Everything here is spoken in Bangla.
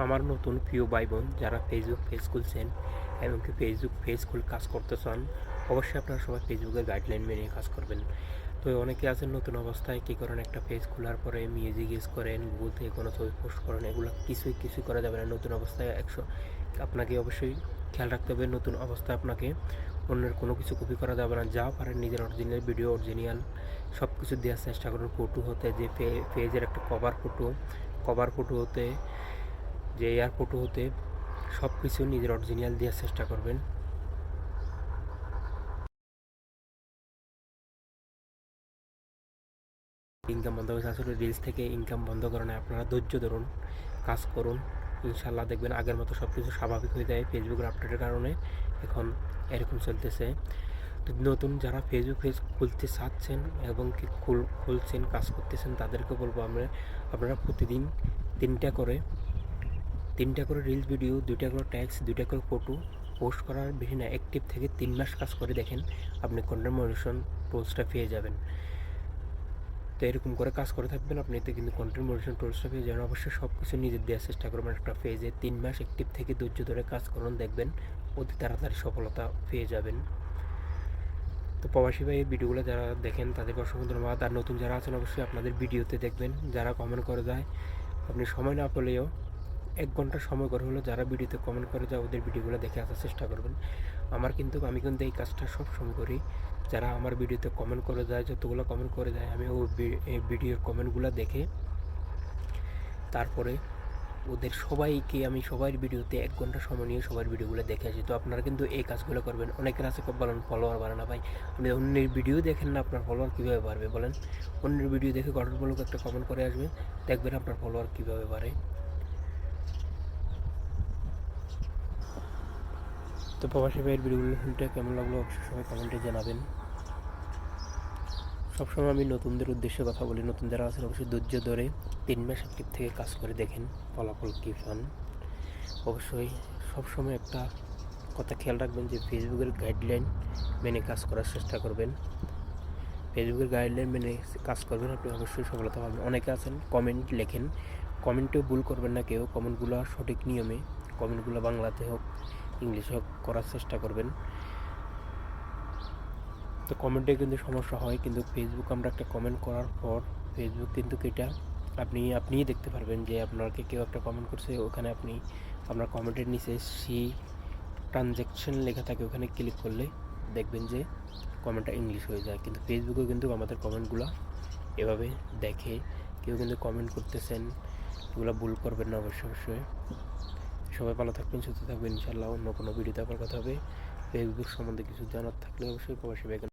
আমার নতুন প্রিয় ভাই বোন যারা ফেসবুক পেজ খুলছেন এমনকি ফেসবুক পেজ খুলে কাজ করতে চান অবশ্যই আপনারা সবাই ফেসবুকের গাইডলাইন মেনে কাজ করবেন। তো অনেকে আছেন নতুন অবস্থায়, কী করেন একটা পেজ খোলার পরে মিউজিক ইউজ করেন গুগল থেকে কোনো ছবি পোস্ট করেন, এগুলো কিছুই কিছুই করা যাবে না। নতুন অবস্থায় একশো, আপনাকে অবশ্যই খেয়াল রাখতে হবে, নতুন অবস্থায় আপনাকে অন্যের কোনো কিছু কপি করা যাবে না। যা পারেন নিজের অরিজিনাল ভিডিও অরিজিনাল সব কিছু দেওয়ার চেষ্টা করুন। ফটো হতে যে পেজের একটা কভার ফটো কভার ফটো হতে যে এয়ার ফটো হতে সব কিছু নিজের অরিজিনাল দেওয়ার চেষ্টা করবেন। ইনকাম বন্ধ হয়েছে। আসলে রিলস থেকে ইনকাম বন্ধ করেন আপনারা ধৈর্য ধরুন, কাজ করুন। ইনশাল্লাহ দেখবেন আগের মতো সব কিছু স্বাভাবিক হয়ে যায়। ফেসবুকের আপডেটের কারণে এখন এরকম চলতেছে। তো নতুন যারা ফেসবুক পেজ খুলতে চাচ্ছেন এবং কি খুল, খুলছেন, কাজ করতেছেন, তাদেরকে বলব আমরা, আপনারা প্রতিদিন তিনটা করে তিনটা করে রিলস ভিডিও দুইটা করে ট্যাক্স দুইটা করে ফটো পোস্ট করার বেশি না অ্যাক্টিভ থেকে তিন মাস কাজ করে দেখেন আপনি কন্টেন্ট মনিটেশন টুলসটা পেয়ে যাবেন। তো এরকম করে কাজ করে থাকবেন, আপনি তো কিন্তু কন্টেন্ট মনিটেশন টুলসটা পেয়ে যাবেন। অবশ্যই সব কিছু নিজের দেওয়ার চেষ্টা করবেন একটা পেজে তিন মাস অ্যাক্টিভ থেকে ধৈর্য ধরে কাজ করুন, দেখবেন অতি তাড়াতাড়ি সফলতা পেয়ে যাবেন। তো প্রবাসী ভাই ভিডিওগুলো যারা দেখেন, তাদেরকে অসংখ্য ধন্যবাদ। আর নতুন যারা আছেন, অবশ্যই আপনাদের ভিডিওতে দেখবেন। যারা কমেন্ট করে যায় আপনি সময় না পেলেও এক ঘণ্টা সময় করে হলো যারা ভিডিওতে কমেন্ট করে যায় ওদের ভিডিওগুলো দেখে আসার চেষ্টা করবেন। আমার কিন্তু, আমি কিন্তু এই কাজটা সব সময় করি। যারা আমার ভিডিওতে কমেন্ট করে যায়, যতগুলো কমেন্ট করে যায়, আমি ওই ভিডিওর কমেন্টগুলো দেখে তারপরে ওদের সবাইকে, আমি সবার ভিডিওতে এক ঘণ্টা সময় নিয়ে সবার ভিডিওগুলো দেখে আসি। তো আপনারা কিন্তু এই কাজগুলো করবেন। অনেকের আছে বলেন ফলোয়ার বাড়ে না ভাই। আপনি অন্যের ভিডিও দেখেন না, আপনার ফলোয়ার কীভাবে বাড়বে বলেন? অন্যের ভিডিও দেখে গঠনমূলক একটা কমেন্ট করে আসবেন। দেখবেন আপনার ফলোয়ার কীভাবে বাড়ে। তো প্রবাসী ভাইয়ের ভিডিওগুলো কেমন লাগল অবশ্যই সবাই কমেন্টে জানাবেন। সবসময় আমি নতুনদের উদ্দেশ্যে কথা বলি, নতুন যারা আছেন অবশ্যই ধৈর্য ধরে তিন মাস অ্যাক্টিভ থেকে কাজ করে দেখেন ফলাফল কী পান। অবশ্যই সবসময় একটা কথা খেয়াল রাখবেন যে ফেসবুকের গাইডলাইন মেনে কাজ করার চেষ্টা করবেন। ফেসবুকের গাইডলাইন মেনে কাজ করবেন, আপনি অবশ্যই সফলতা পাবেন। অনেকে আছেন কমেন্ট লেখেন। কমেন্টেও ভুল করবেন না কেউ। কমেন্টগুলো সঠিক নিয়মে কমেন্টগুলো বাংলাতে হোক ইংলিশে হোক, করার চেষ্টা করবেন। তো কমেন্টে কিন্তু সমস্যা হয়, কিন্তু ফেসবুক আমরা একটা কমেন্ট করার পর ফেসবুক কিন্তু এটা আপনি, আপনিই দেখতে পারবেন যে আপনাকে কেউ একটা কমেন্ট করছে, ওখানে আপনি আপনার কমেন্টের নিচে সি ট্রানজ্যাকশন লেখা থাকে, ওখানে ক্লিক করলে দেখবেন যে কমেন্টটা ইংলিশ হয়ে যায়। কিন্তু ফেসবুকে কিন্তু আমাদের কমেন্টগুলো এভাবে দেখে, কেউ কিন্তু কমেন্ট করতেছেন, এগুলো ভুল করবেন না অবশ্যই অবশ্যই। সবাই ভালো থাকবেন, সুস্থ থাকবেন ইনশাল্লাহ অন্য কোনো ভিডিওতে আবার কথা হবে। ফেসবুক সম্বন্ধে কিছু জানার থাকলে অবশ্যই প্রবাসী ব্যাগ